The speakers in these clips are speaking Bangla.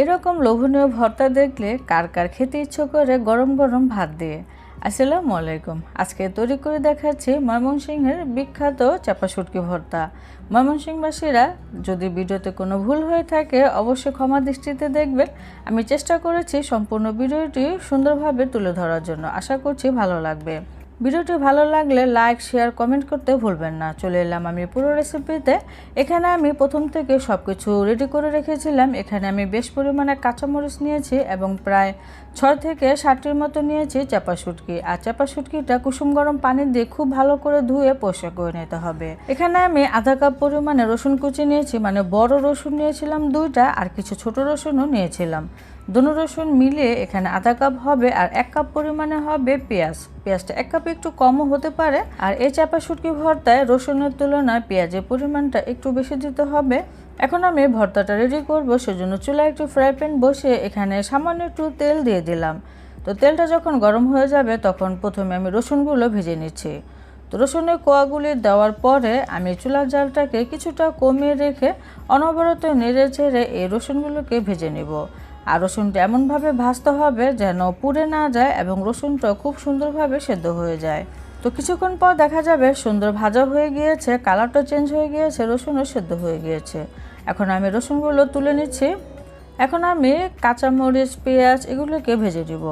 এরকম লোভনীয় ভর্তা দেখলে কার কার খেতে ইচ্ছে করে গরম গরম ভাত দিয়ে। আসসালামু আলাইকুম। আজকে তৈরি করে দেখাচ্ছি ময়মনসিংহের বিখ্যাত চাপা শুটকি ভর্তা। ময়মনসিংহবাসীরা যদি ভিডিওতে কোনো ভুল হয়ে থাকে অবশ্যই ক্ষমা দৃষ্টিতে দেখবেন। আমি চেষ্টা করেছি সম্পূর্ণ ভিডিওটি সুন্দরভাবে তুলে ধরার জন্য। আশা করছি ভালো লাগবে। ভিডিওটি ভালো লাগলে লাইক, শেয়ার, কমেন্ট করতে ভুলবেন না। চলে এলাম আমি পুরো রেসিপিতে এখানে আমি প্রথম থেকে সব কিছু রেডি করে রেখেছিলাম। এখানে আমি বেশ পরিমাণে কাঁচামরিচ নিয়েছি এবং প্রায় ছয় থেকে ষাটটির মতো নিয়েছি চাপা শুটকি। আর চাপা শুটকিটা কুসুম গরম পানি দিয়ে খুব ভালো করে ধুয়ে পরিষ্কার করে নিতে হবে। এখানে আমি আধা কাপ পরিমাণে রসুন কুচি নিয়েছি মানে বড় রসুন নিয়েছিলাম দুইটা, আর কিছু ছোট রসুনও নিয়েছিলাম। দুনো রসুন মিলিয়ে এখানে আধা কাপ হবে আর এক কাপ পরিমাণে হবে পেঁয়াজ। পেঁয়াজটা এক কাপ একটু কমও হতে পারে আর এই চাপা শুটকি ভর্তায় রসুনের তুলনায় পেঁয়াজের পরিমাণটা একটু বেশি দিতে হবে। এখন আমি ভর্তাটা রেডি করব, সেজন্য চুলায় একটু ফ্রাই প্যান বসে এখানে সামান্য একটু তেল দিয়ে দিলাম। তো তেলটা যখন গরম হয়ে যাবে, তখন প্রথমে আমি রসুনগুলো ভেজে নিচ্ছি। তো রসুনের কোয়াগুলি দেওয়ার পরে আমি চুলার জালটাকে কিছুটা কমিয়ে রেখে অনবরত নেড়ে ছেড়ে এই রসুনগুলোকে ভেজে নেব। আর রসুনটা এমনভাবে ভাজতে হবে যেন পুড়ে না যায় এবং রসুনটা খুব সুন্দরভাবে সেদ্ধ হয়ে যায়। তো কিছুক্ষণ পর দেখা যাবে সুন্দর ভাজা হয়ে গিয়েছে, কালারটা চেঞ্জ হয়ে গিয়েছে, রসুনও সেদ্ধ হয়ে গিয়েছে। এখন আমি রসুনগুলো তুলে নিচ্ছি। এখন আমি কাঁচামরিচ, পেঁয়াজ এগুলোকে ভেজে দিব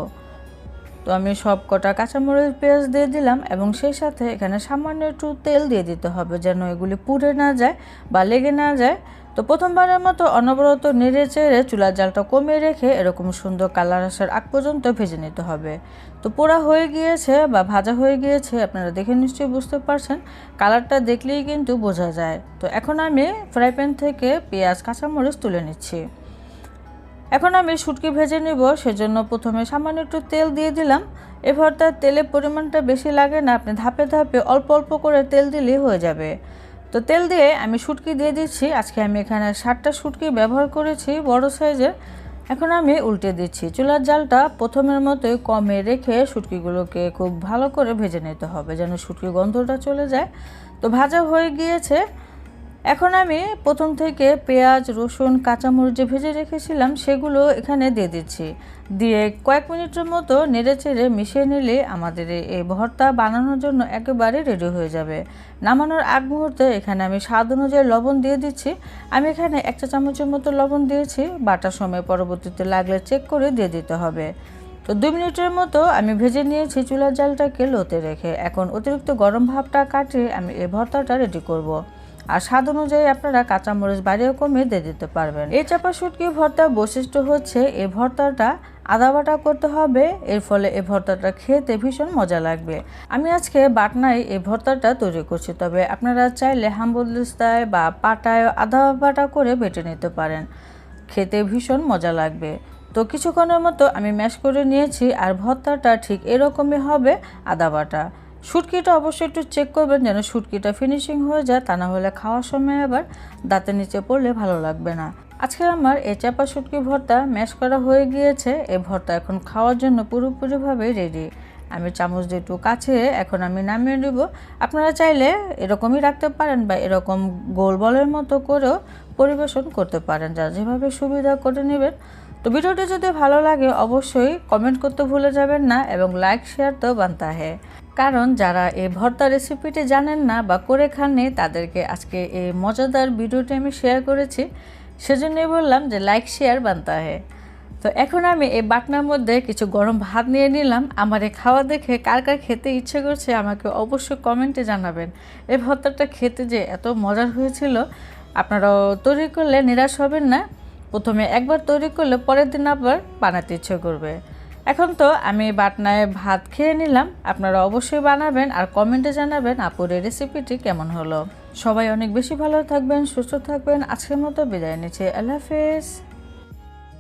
তো আমি সব কটা কাঁচামরিচ, পেঁয়াজ দিয়ে দিলাম এবং সেই সাথে এখানে সামান্য একটু তেল দিয়ে দিতে হবে যেন এগুলি পুড়ে না যায় বা লেগে না যায়। তো প্রথমবারের মতো অনবরত নেড়ে চেড়ে চুলার জালটা কমিয়ে রেখে এরকম সুন্দর কালার আসার আগ পর্যন্ত ভেজে নিতে হবে। তো পোড়া হয়ে গিয়েছে বা ভাজা হয়ে গিয়েছে আপনারা দেখে নিশ্চয়ই বুঝতে পারছেন। কালারটা দেখলেই কিন্তু বোঝা যায়। তো এখন আমি ফ্রাই প্যান থেকে পেঁয়াজ, কাঁচামরিচ তুলে নিচ্ছি। এখন আমি শুটকি ভেজে নিব, সেজন্য প্রথমে সামান্য একটু তেল দিয়ে দিলাম। এ ভর্তার তেলের পরিমাণটা বেশি লাগে না, আপনি ধাপে ধাপে অল্প অল্প করে তেল দিলেই হয়ে যাবে। তো তেল দিয়ে আমি শুটকি দিয়ে দিচ্ছি। আজকে আমি এখানে ষাটটা শুটকি ব্যবহার করেছি, বড় সাইজের। এখন আমি উল্টে দিচ্ছি। চুলার জালটা প্রথমের মতোই কমে রেখে শুটকিগুলোকে খুব ভালো করে ভেজে নিতে হবে, যেন শুটকি গন্ধটা চলে যায়। তো ভাজা হয়ে গিয়েছে। এখন আমি প্রথম থেকে পেঁয়াজ, রসুন, কাঁচামরিচ যে ভেজে রেখেছিলাম সেগুলো এখানে দিয়ে দিচ্ছি। দিয়ে কয়েক মিনিটের মতো নেড়ে চেড়ে মিশিয়ে নিলে আমাদের এই ভর্তা বানানোর জন্য একেবারে রেডি হয়ে যাবে। নামানোর আগ মুহূর্তে এখানে আমি স্বাদ অনুযায়ী লবণ দিয়ে দিচ্ছি। আমি এখানে এক চা চামচের মতো লবণ দিয়েছি। বাটার সময় পরবর্তীতে লাগলে চেক করে দিয়ে দিতে হবে। তো দুই মিনিটের মতো আমি ভেজে নিয়েছি চুলার জালটাকে লোতে রেখে। এখন অতিরিক্ত গরম ভাবটা কাটিয়ে আমি এই ভর্তাটা রেডি করব। আর স্বাদ অনুযায়ী আপনারা কাঁচামরিচ বাড়িয়ে কমিয়ে দিয়ে দিতে পারবেন। এই চাপা শুটকি ভর্তার বৈশিষ্ট্য হচ্ছে, এই ভর্তাটা আদা বাটা করতে হবে, এর ফলে এই ভর্তাটা খেতে ভীষণ মজা লাগবে। আমি আজকে বাটনায় এই ভর্তাটা তৈরি করছি, তবে আপনারা চাইলে হাম্বুলিস্তায় বা পাটায় আদা বাটা করে বেটে নিতে পারেন। খেতে ভীষণ মজা লাগবে। তো কিছুক্ষণের মতো আমি ম্যাশ করে নিয়েছি, আর ভর্তাটা ঠিক এরকমই হবে আদা বাটা। শুটকিটা অবশ্যই একটু চেক করবেন যেন শুটকিটা ফিনিশিং হয়ে যায়, তা না হলে খাওয়ার সময় আবার দাঁতের নিচে পড়লে ভালো লাগবে না। আজকে আমার এ চাপা শুটকি ভর্তা ম্যাশ করা হয়ে গিয়েছে এই ভর্তা এখন খাওয়ার জন্য পুরোপুরিভাবে রেডি আমি চামচ দিয়ে একটু কাছে এখন আমি নামিয়ে নেব। আপনারা চাইলে এরকমই রাখতে পারেন বা এরকম গোল বলের মতো করেও পরিবেশন করতে পারেন, যা যেভাবে সুবিধা করে নেবেন। তো ভিডিওটি যদি ভালো লাগে, অবশ্যই কমেন্ট করতে ভুলে যাবেন না এবং লাইক শেয়ার তো বানতা হ্যাঁ কারণ যারা এই ভর্তা রেসিপিটি জানেন না বা করে খাননি, তাদেরকে আজকে এই মজাদার ভিডিওটি আমি শেয়ার করেছি। সেজন্যই বললাম যে লাইক শেয়ার বানতা হ্যাঁ। তো এখন আমি এই বাটনার মধ্যে কিছু গরম ভাত নিয়ে নিলাম। আমার এই খাওয়া দেখে কার কার খেতে ইচ্ছে করছে আমাকে অবশ্যই কমেন্টে জানাবেন। এই ভর্তাটা খেতে যে এত মজার হয়েছিল, আপনারাও তৈরি করলে নিরাশ হবেন না। প্রথমে একবার তৈরি করলে পরের দিন আবার বানাতে ইচ্ছে করবে। এখন তো আমি বাটনায় ভাত খেয়ে নিলাম। আপনারা অবশ্যই বানাবেন আর কমেন্টে জানাবেন আপুর এই রেসিপিটি কেমন হলো। সবাই অনেক বেশি ভালো থাকবেন, সুস্থ থাকবেন। আজকের মতো বিদায় নিচ্ছে। আল্লাহ হাফেজ।